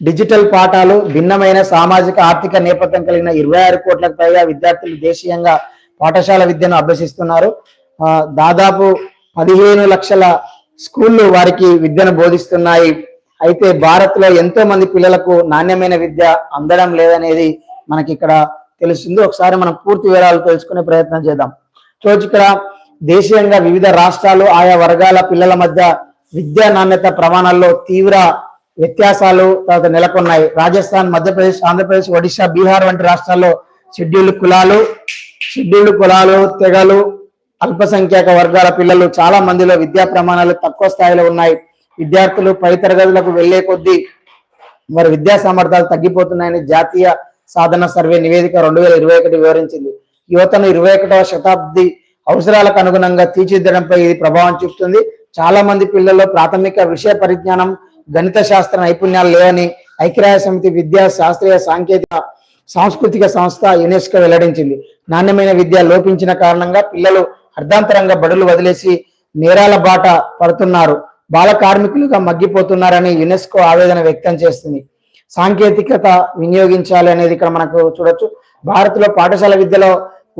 Digital పాఠాలు భిన్నమైన సామాజిక ఆర్థిక నేపథ్యం కలిగిన ఇరవై ఆరు కోట్లకు పైగా విద్యార్థులు దేశీయంగా పాఠశాల విద్యను అభ్యసిస్తున్నారు. దాదాపు పదిహేను లక్షల స్కూళ్ళు వారికి విద్యను బోధిస్తున్నాయి. అయితే భారత్లో ఎంతో మంది పిల్లలకు నాణ్యమైన విద్య అందడం లేదనేది మనకి ఇక్కడ తెలుస్తుంది. ఒకసారి మనం పూర్తి వివరాలు తెలుసుకునే ప్రయత్నం చేద్దాం. రోజు ఇక్కడ దేశీయంగా వివిధ రాష్ట్రాలు ఆయా వర్గాల పిల్లల మధ్య విద్యా నాణ్యత ప్రమాణాల్లో తీవ్ర వ్యత్యాసాలు తర్వాత నెలకొన్నాయి. రాజస్థాన్ మధ్యప్రదేశ్ ఆంధ్రప్రదేశ్ ఒడిశా బీహార్ వంటి రాష్ట్రాల్లో షెడ్యూల్డ్ కులాలు షెడ్యూల్డ్ కులాలు తెగలు అల్పసంఖ్యాక వర్గాల పిల్లలు చాలా మందిలో విద్యా ప్రమాణాలు తక్కువ స్థాయిలో ఉన్నాయి. విద్యార్థులు పై తరగతులకు వెళ్ళే కొద్దీ వారి విద్యా సామర్థ్యాలు తగ్గిపోతున్నాయని జాతీయ సాధన సర్వే నివేదిక రెండు వేల ఇరవై ఒకటి వివరించింది. యువతను ఇరవై ఒకటవ శతాబ్ది అవసరాలకు అనుగుణంగా తీర్చిదిద్దడంపై ఇది ప్రభావం చూపుతుంది. చాలా మంది పిల్లల్లో ప్రాథమిక విషయ పరిజ్ఞానం గణిత శాస్త్ర నైపుణ్యాలు లేవని ఐక్యరాజ్య సమితి విద్యా శాస్త్రీయ సాంకేతిక సాంస్కృతిక సంస్థ యునెస్కో వెల్లడించింది. నాణ్యమైన విద్య లోపించిన కారణంగా పిల్లలు అర్ధాంతరంగా బడులు వదిలేసి నేరాల బాట పడుతున్నారు. బాల కార్మికులుగా మగ్గిపోతున్నారని యునెస్కో ఆవేదన వ్యక్తం చేస్తుంది. సాంకేతికత వినియోగించాలి అనేది ఇక్కడ మనకు చూడొచ్చు. భారత్లో పాఠశాల విద్యలో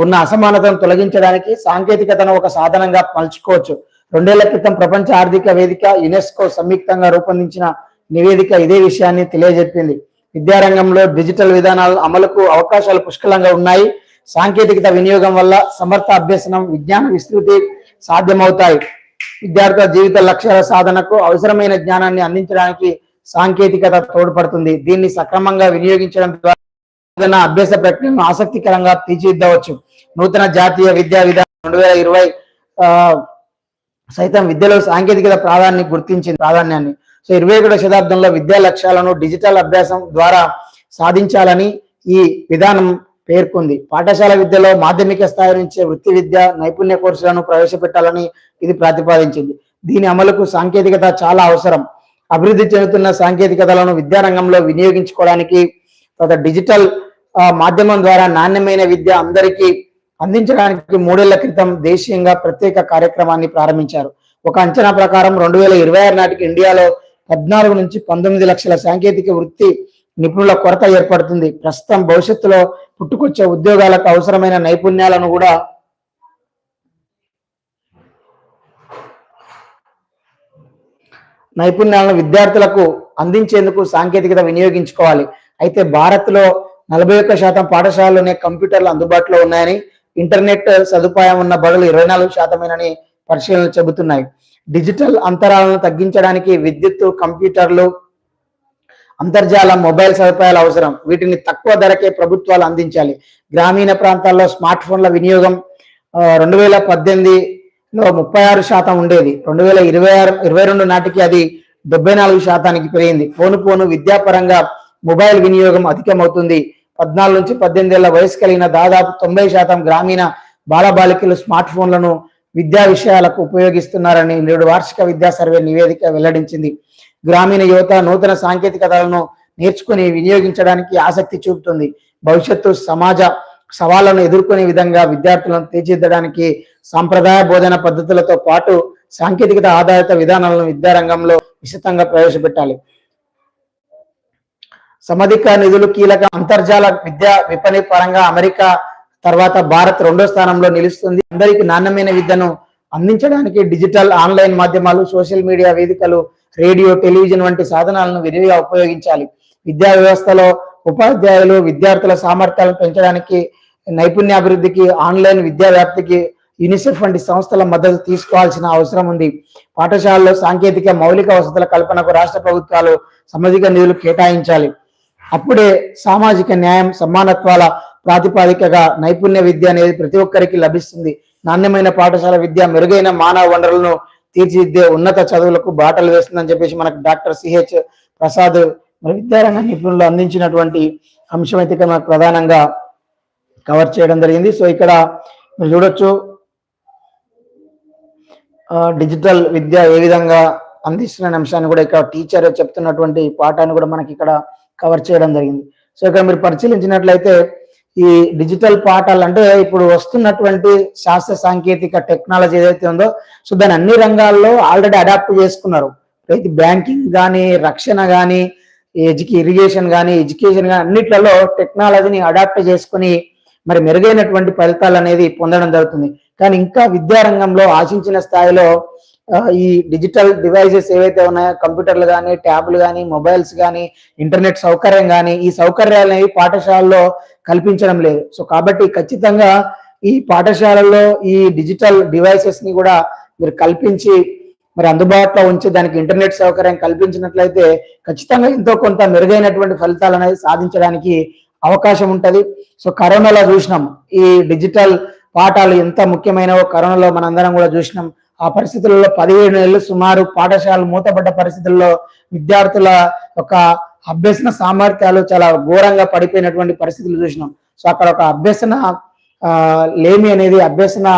ఉన్న అసమానతను తొలగించడానికి సాంకేతికతను ఒక సాధనంగా మలుచుకోవచ్చు. రెండేళ్ళ క్రితం ప్రపంచ ఆర్థిక వేదిక యునెస్కో సంయుక్తంగా రూపొందించిన నివేదిక ఇదే విషయాన్ని తెలియజెప్పింది. విద్యారంగంలో డిజిటల్ విధానాల అమలుకు అవకాశాలు పుష్కలంగా ఉన్నాయి. సాంకేతికత వినియోగం వల్ల సమర్థ అభ్యసనం విజ్ఞాన విస్తృతి సాధ్యమవుతాయి. విద్యార్థుల జీవిత లక్ష్యాల సాధనకు అవసరమైన జ్ఞానాన్ని అందించడానికి సాంకేతికత తోడ్పడుతుంది. దీన్ని సక్రమంగా వినియోగించడం ద్వారా అభ్యాస ప్రక్రియను ఆసక్తికరంగా తీర్చిదిద్దవచ్చు. నూతన జాతీయ విద్యా విధానం రెండు వేల ఇరవై సైతం విద్యలో సాంకేతికత ప్రాధాన్యం గుర్తించింది ప్రాధాన్యాన్ని. సో ఇరవై ఒకటో శతాబ్దంలో విద్యా లక్ష్యాలను డిజిటల్ అభ్యాసం ద్వారా సాధించాలని ఈ విధానం పేర్కొంది. పాఠశాల విద్యలో మాధ్యమిక స్థాయి నుంచి వృత్తి విద్య నైపుణ్య కోర్సులను ప్రవేశపెట్టాలని ఇది ప్రతిపాదించింది. దీని అమలుకు సాంకేతికత చాలా అవసరం. అభివృద్ధి చెందుతున్న సాంకేతికతలను విద్యారంగంలో వినియోగించుకోవడానికి తర్వాత డిజిటల్ మాధ్యమం ద్వారా నాణ్యమైన విద్య అందరికీ అందించడానికి మూడేళ్ళ క్రితం దేశీయంగా ప్రత్యేక కార్యక్రమాన్ని ప్రారంభించారు. ఒక అంచనా ప్రకారం రెండు వేల ఇరవై ఆరు నాటికి ఇండియాలో పద్నాలుగు నుంచి పంతొమ్మిది లక్షల సాంకేతిక వృత్తి నిపుణుల కొరత ఏర్పడుతుంది. ప్రస్తుతం భవిష్యత్తులో పుట్టుకొచ్చే ఉద్యోగాలకు అవసరమైన నైపుణ్యాలను కూడా నైపుణ్యాలను విద్యార్థులకు అందించేందుకు సాంకేతికత వినియోగించుకోవాలి. అయితే భారత్లో నలభై ఒక్క శాతం పాఠశాలలోనే కంప్యూటర్లు అందుబాటులో ఉన్నాయని ఇంటర్నెట్ సదుపాయం ఉన్న బడులు ఇరవై నాలుగు శాతమేనని పరిశీలనలు చెబుతున్నాయి. డిజిటల్ అంతరాలను తగ్గించడానికి విద్యుత్ కంప్యూటర్లు అంతర్జాల మొబైల్ సదుపాయాలు అవసరం. వీటిని తక్కువ ధరకే ప్రభుత్వాలు అందించాలి. గ్రామీణ ప్రాంతాల్లో స్మార్ట్ ఫోన్ల వినియోగం రెండు వేల పద్దెనిమిదిలో ముప్పై ఆరు శాతం ఉండేది. రెండు వేల ఇరవై ఆరు ఇరవై రెండు నాటికి అది డెబ్బై నాలుగు శాతానికి పెరిగింది. పోను పోను విద్యాపరంగా మొబైల్ వినియోగం అధికమవుతుంది. పద్నాలుగు నుంచి పద్దెనిమిది ఏళ్ళ వయసు కలిగిన దాదాపు తొంభై శాతం గ్రామీణ బాలబాలికలు స్మార్ట్ ఫోన్లను విద్యా విషయాలకు ఉపయోగిస్తున్నారని నేడు వార్షిక విద్యా సర్వే నివేదిక వెల్లడించింది. గ్రామీణ యువత నూతన సాంకేతికతలను నేర్చుకుని వినియోగించడానికి ఆసక్తి చూపుతుంది. భవిష్యత్తు సమాజ సవాళ్ళను ఎదుర్కొనే విధంగా విద్యార్థులను తీర్చిదిద్దడానికి సాంప్రదాయ బోధన పద్ధతులతో పాటు సాంకేతికత ఆధారిత విధానాలను విద్యారంగంలో విస్తృతంగా ప్రవేశపెట్టాలి. సమధిక నిధులు కీలక అంతర్జాల విద్యా విపణి పరంగా అమెరికా తర్వాత భారత్ రెండో స్థానంలో నిలుస్తుంది. అందరికీ నాణ్యమైన విద్యను అందించడానికి డిజిటల్ ఆన్లైన్ మాధ్యమాలు సోషల్ మీడియా వేదికలు రేడియో టెలివిజన్ వంటి సాధనాలను విరివిగా ఉపయోగించాలి. విద్యా వ్యవస్థలో ఉపాధ్యాయులు విద్యార్థుల సామర్థ్యాలను పెంచడానికి నైపుణ్యాభివృద్ధికి ఆన్లైన్ విద్యా వ్యాప్తికి యూనిసెఫ్ వంటి సంస్థల మద్దతు తీసుకోవాల్సిన అవసరం ఉంది. పాఠశాలలో సాంకేతిక మౌలిక వసతుల కల్పనకు రాష్ట్ర ప్రభుత్వాలు సమధిక నిధులు కేటాయించాలి. అప్పుడే సామాజిక న్యాయం సమానత్వాల ప్రాతిపాదికగా నైపుణ్య విద్య అనేది ప్రతి ఒక్కరికి లభిస్తుంది. నాణ్యమైన పాఠశాల విద్య మెరుగైన మానవ వనరులను తీర్చిదిద్దే ఉన్నత చదువులకు బాటలు వేస్తుందని చెప్పేసి మనకు డాక్టర్ సిహెచ్ ప్రసాద్ మరి విద్యారంగ నిపుణులు అందించినటువంటి అంశం అయితే ఇక్కడ మనకు ప్రధానంగా కవర్ చేయడం జరిగింది. సో ఇక్కడ మీరు చూడొచ్చు డిజిటల్ విద్య ఏ విధంగా అందిస్తున్న అంశాన్ని కూడా ఇక్కడ టీచర్ చెప్తున్నటువంటి పాఠాన్ని కూడా మనకి ఇక్కడ కవర్ చేయడం జరిగింది. సో ఇక్కడ మీరు పరిశీలించినట్లయితే ఈ డిజిటల్ పాఠాలు అంటే ఇప్పుడు వస్తున్నటువంటి శాస్త్ర సాంకేతిక టెక్నాలజీ ఏదైతే ఉందో సో దాని అన్ని రంగాల్లో ఆల్రెడీ అడాప్ట్ చేసుకున్నారు. రైతు బ్యాంకింగ్ కానీ రక్షణ కానీ ఎడ్యుకే ఇరిగేషన్ కానీ ఎడ్యుకేషన్ కానీ అన్నిట్లలో టెక్నాలజీని అడాప్ట్ చేసుకుని మరి మెరుగైనటువంటి ఫలితాలు అనేది పొందడం జరుగుతుంది. కానీ ఇంకా విద్యారంగంలో ఆశించిన స్థాయిలో ఈ డిజిటల్ డివైజెస్ ఏవైతే ఉన్నాయో కంప్యూటర్లు కానీ ట్యాబ్లు కానీ మొబైల్స్ కానీ ఇంటర్నెట్ సౌకర్యం కానీ ఈ సౌకర్యాలు అనేవి పాఠశాలలో కల్పించడం లేదు. సో కాబట్టి ఖచ్చితంగా ఈ పాఠశాలల్లో ఈ డిజిటల్ డివైసెస్ని కూడా మీరు కల్పించి మరి అందుబాటులో ఉంచి దానికి ఇంటర్నెట్ సౌకర్యం కల్పించినట్లయితే ఖచ్చితంగా ఎంతో కొంత మెరుగైనటువంటి ఫలితాలు అనేది సాధించడానికి అవకాశం ఉంటుంది. సో కరోనాలో చూసినాం. ఈ డిజిటల్ పాఠాలు ఎంత ముఖ్యమైనవో కరోనాలో మనందరం కూడా చూసినాం. ఆ పరిస్థితుల్లో పదిహేడు ఏళ్ళు సుమారు పాఠశాలలు మూతపడ్డ పరిస్థితుల్లో విద్యార్థుల యొక్క అభ్యసన సామర్థ్యాలు చాలా ఘోరంగా పడిపోయినటువంటి పరిస్థితులు చూసినాం. సో అక్కడ ఒక అభ్యసన లేమి అనేది అభ్యసన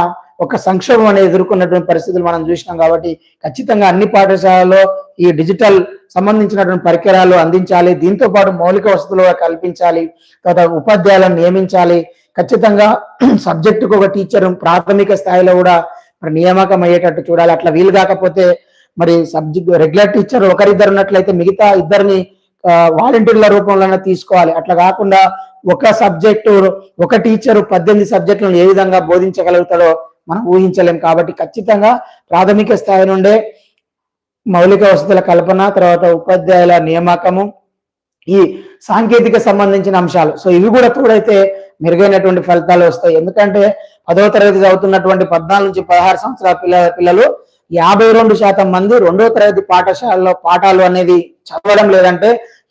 ఒక సంక్షోభం అనేది ఎదుర్కొన్నటువంటి పరిస్థితులు మనం చూసినాం కాబట్టి ఖచ్చితంగా అన్ని పాఠశాలలో ఈ డిజిటల్ సంబంధించినటువంటి పరికరాలు అందించాలి. దీంతో పాటు మౌలిక వసతులు కల్పించాలి. తర్వాత ఉపాధ్యాయులను నియమించాలి. ఖచ్చితంగా సబ్జెక్టుకు ఒక టీచర్ ప్రాథమిక స్థాయిలో కూడా మరి నియామకం అయ్యేటట్టు చూడాలి. అట్లా వీలు కాకపోతే మరి సబ్జెక్ట్ రెగ్యులర్ టీచర్ ఒకరిద్దరు ఉన్నట్లయితే మిగతా ఇద్దరిని వాలంటీర్ల రూపంలోనే తీసుకోవాలి. అట్లా కాకుండా ఒక సబ్జెక్టు ఒక టీచరు పద్దెనిమిది సబ్జెక్టులను ఏ విధంగా బోధించగలుగుతాడో మనం ఊహించలేం. కాబట్టి ఖచ్చితంగా ప్రాథమిక స్థాయి నుండే మౌలిక వసతుల కల్పన తర్వాత ఉపాధ్యాయుల నియామకము ఈ సాంకేతిక సంబంధించిన అంశాలు. సో ఇవి కూడా తోడైతే మెరుగైనటువంటి ఫలితాలు వస్తాయి. ఎందుకంటే పదో తరగతి చదువుతున్నటువంటి పద్నాలుగు నుంచి పదహారు సంవత్సరాల పిల్ల పిల్లలు యాభై రెండు శాతం మంది రెండో తరగతి పాఠశాలలో పాఠాలు అనేది చదవడం లేదంటే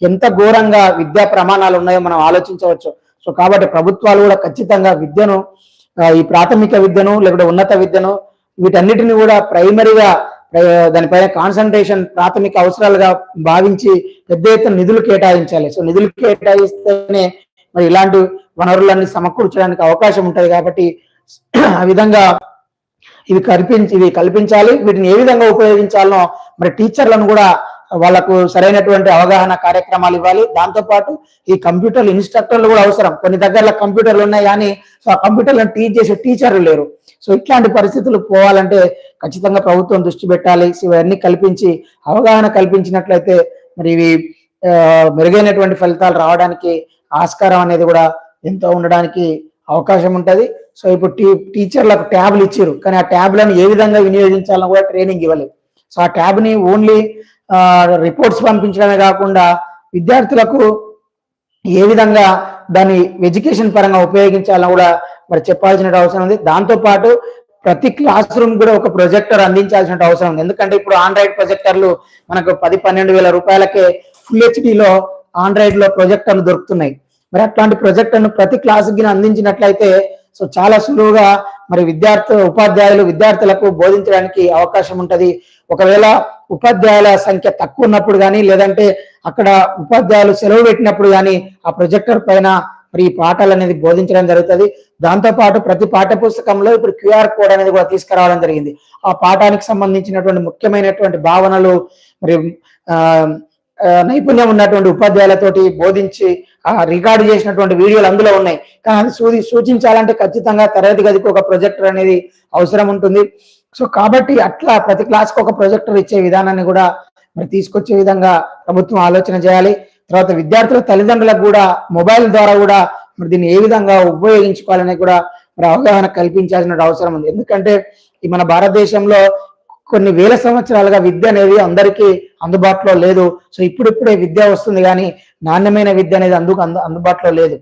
ఎంత ఘోరంగా విద్యా ప్రమాణాలు ఉన్నాయో మనం ఆలోచించవచ్చు. సో కాబట్టి ప్రభుత్వాలు కూడా ఖచ్చితంగా విద్యను ఈ ప్రాథమిక విద్యను లేకపోతే ఉన్నత విద్యను వీటన్నిటిని కూడా ప్రైమరీగా దానిపైన కాన్సన్ట్రేషన్ ప్రాథమిక అవసరాలుగా భావించి పెద్ద ఎత్తున నిధులు కేటాయించాలి. సో నిధులు కేటాయిస్తేనే మరి ఇలాంటి వనరులన్నీ సమకూర్చడానికి అవకాశం ఉంటుంది కాబట్టి ఆ విధంగా ఇవి కల్పించి ఇవి కల్పించాలి. వీటిని ఏ విధంగా ఉపయోగించాలనో మరి టీచర్లను కూడా వాళ్ళకు సరైనటువంటి అవగాహన కార్యక్రమాలు ఇవ్వాలి. దాంతో పాటు ఈ కంప్యూటర్ ఇన్స్ట్రక్టర్లు కూడా అవసరం. కొన్ని దగ్గరలో కంప్యూటర్లు ఉన్నాయి కానీ సో ఆ కంప్యూటర్లను టీచ్ చేసే టీచర్లు లేరు. సో ఇట్లాంటి పరిస్థితులు పోవాలంటే ఖచ్చితంగా ప్రభుత్వం దృష్టి పెట్టాలి. ఇవన్నీ కల్పించి అవగాహన కల్పించినట్లయితే మరి ఇవి ఆ, మెరుగైనటువంటి ఫలితాలు రావడానికి ఆస్కారం అనేది కూడా ఎంతో ఉండడానికి అవకాశం ఉంటుంది. సో ఇప్పుడు టీ టీచర్లకు ట్యాబ్లు ఇచ్చారు కానీ ఆ ట్యాబ్లను ఏ విధంగా వినియోగించాలని కూడా ట్రైనింగ్ ఇవ్వలేదు. సో ఆ ట్యాబ్ని ఓన్లీ రిపోర్ట్స్ పంపించడమే కాకుండా విద్యార్థులకు ఏ విధంగా దాన్ని ఎడ్యుకేషన్ పరంగా ఉపయోగించాలని కూడా మరి చెప్పాల్సిన అవసరం ఉంది. దాంతో పాటు ప్రతి క్లాస్ రూమ్ కూడా ఒక ప్రొజెక్టర్ అందించాల్సిన అవసరం ఉంది. ఎందుకంటే ఇప్పుడు ఆండ్రాయిడ్ ప్రొజెక్టర్లు మనకు పది పన్నెండు వేల రూపాయలకే ఫుల్ హెచ్డిలో ఆండ్రాయిడ్లో ప్రొజెక్టర్లు దొరుకుతున్నాయి. మరి అట్లాంటి ప్రొజెక్టర్ను ప్రతి క్లాసుకి అందించినట్లయితే సో చాలా సులువుగా మరి విద్యార్థు ఉపాధ్యాయులు విద్యార్థులకు బోధించడానికి అవకాశం ఉంటుంది. ఒకవేళ ఉపాధ్యాయుల సంఖ్య తక్కువ ఉన్నప్పుడు కానీ లేదంటే అక్కడ ఉపాధ్యాయులు సెలవు పెట్టినప్పుడు కానీ ఆ ప్రొజెక్టర్ పైన మరి ఈ పాఠాలు అనేది బోధించడం జరుగుతుంది. దాంతో పాటు ప్రతి పాఠ్య పుస్తకంలో ఇప్పుడు క్యూఆర్ కోడ్ అనేది కూడా తీసుకురావడం జరిగింది. ఆ పాఠానికి సంబంధించినటువంటి ముఖ్యమైనటువంటి భావనలు మరి ఆ, నైపుణ్యం ఉన్నటువంటి ఉపాధ్యాయులతోటి బోధించి ఆ రికార్డు చేసినటువంటి వీడియోలు అందులో ఉన్నాయి. కానీ అది సూచి సూచించాలంటే ఖచ్చితంగా తరగతి గదికి ఒక ప్రొజెక్టర్ అనేది అవసరం ఉంటుంది. సో కాబట్టి అట్లా ప్రతి క్లాస్కి ఒక ప్రొజెక్టర్ ఇచ్చే విధానాన్ని కూడా మరి తీసుకొచ్చే విధంగా ప్రభుత్వం ఆలోచన చేయాలి. తర్వాత విద్యార్థుల తల్లిదండ్రులకు కూడా మొబైల్ ద్వారా కూడా మరి దీన్ని ఏ విధంగా ఉపయోగించుకోవాలని కూడా మరి అవగాహన కల్పించాల్సిన అవసరం ఉంది. ఎందుకంటే ఈ మన భారతదేశంలో కొన్ని వేల సంవత్సరాలుగా విద్య అనేది అందరికీ అందుబాటులో లేదు. సో ఇప్పుడిప్పుడే విద్య వస్తుంది కానీ నాణ్యమైన విద్య అనేది అందుకు అందు అందుబాటులో లేదు.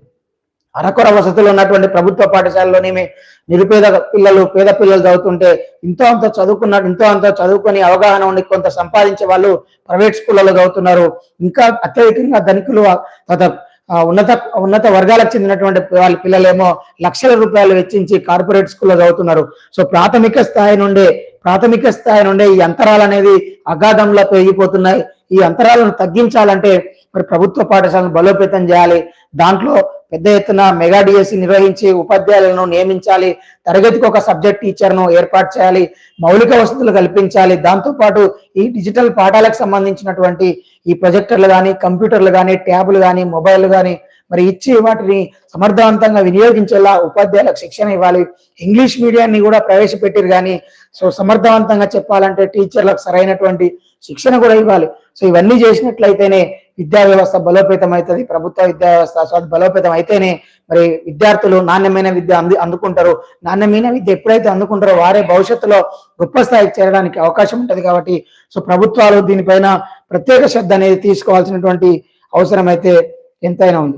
అరకొర వసతులు ఉన్నటువంటి ప్రభుత్వ పాఠశాలలోనేమి నిరుపేద పిల్లలు పేద పిల్లలు చదువుతుంటే ఇంతో అంత చదువుకున్న ఇంతో అంత చదువుకొని అవగాహన ఉండి కొంత సంపాదించే వాళ్ళు ప్రైవేట్ స్కూళ్ళలో చదువుతున్నారు. ఇంకా అత్యధికంగా ధనికులు ఉన్నత ఉన్నత వర్గాలకు చెందినటువంటి వాళ్ళ పిల్లలేమో లక్షల రూపాయలు వెచ్చించి కార్పొరేట్ స్కూల్లో చదువుతున్నారు. సో ప్రాథమిక స్థాయి నుండే ప్రాథమిక స్థాయి నుండే ఈ అంతరాలు అనేది అగాధంలో పెరిగిపోతున్నాయి. ఈ అంతరాలను తగ్గించాలంటే మరి ప్రభుత్వ పాఠశాలను బలోపేతం చేయాలి. దాంట్లో పెద్ద ఎత్తున మెగా డిఎస్సి నిర్వహించి ఉపాధ్యాయులను నియమించాలి. తరగతికి ఒక సబ్జెక్ట్ టీచర్ను ఏర్పాటు చేయాలి. మౌలిక వసతులు కల్పించాలి. దాంతో పాటు ఈ డిజిటల్ పాఠాలకు సంబంధించినటువంటి ఈ ప్రొజెక్టర్లు కానీ కంప్యూటర్లు కానీ ట్యాబులు కానీ మొబైల్ కానీ మరి ఇచ్చి వాటిని సమర్థవంతంగా వినియోగించేలా ఉపాధ్యాయులకు శిక్షణ ఇవ్వాలి. ఇంగ్లీష్ మీడియాన్ని కూడా ప్రవేశపెట్టారు కానీ సో సమర్థవంతంగా చెప్పాలంటే టీచర్లకు సరైనటువంటి శిక్షణ కూడా ఇవ్వాలి. సో ఇవన్నీ చేసినట్లయితేనే విద్యా వ్యవస్థ బలోపేతం అవుతుంది ప్రభుత్వ విద్యా వ్యవస్థ సో అది బలోపేతం అయితేనే మరి విద్యార్థులు నాణ్యమైన విద్య అంది అందుకుంటారు. నాణ్యమైన విద్య ఎప్పుడైతే అందుకుంటారో వారే భవిష్యత్తులో గొప్ప స్థాయికి చేరడానికి అవకాశం ఉంటుంది కాబట్టి సో ప్రభుత్వాలు దీనిపైన ప్రత్యేక శ్రద్ధ అనేది తీసుకోవాల్సినటువంటి అవసరం అయితే ఎంతైనా ఉంది.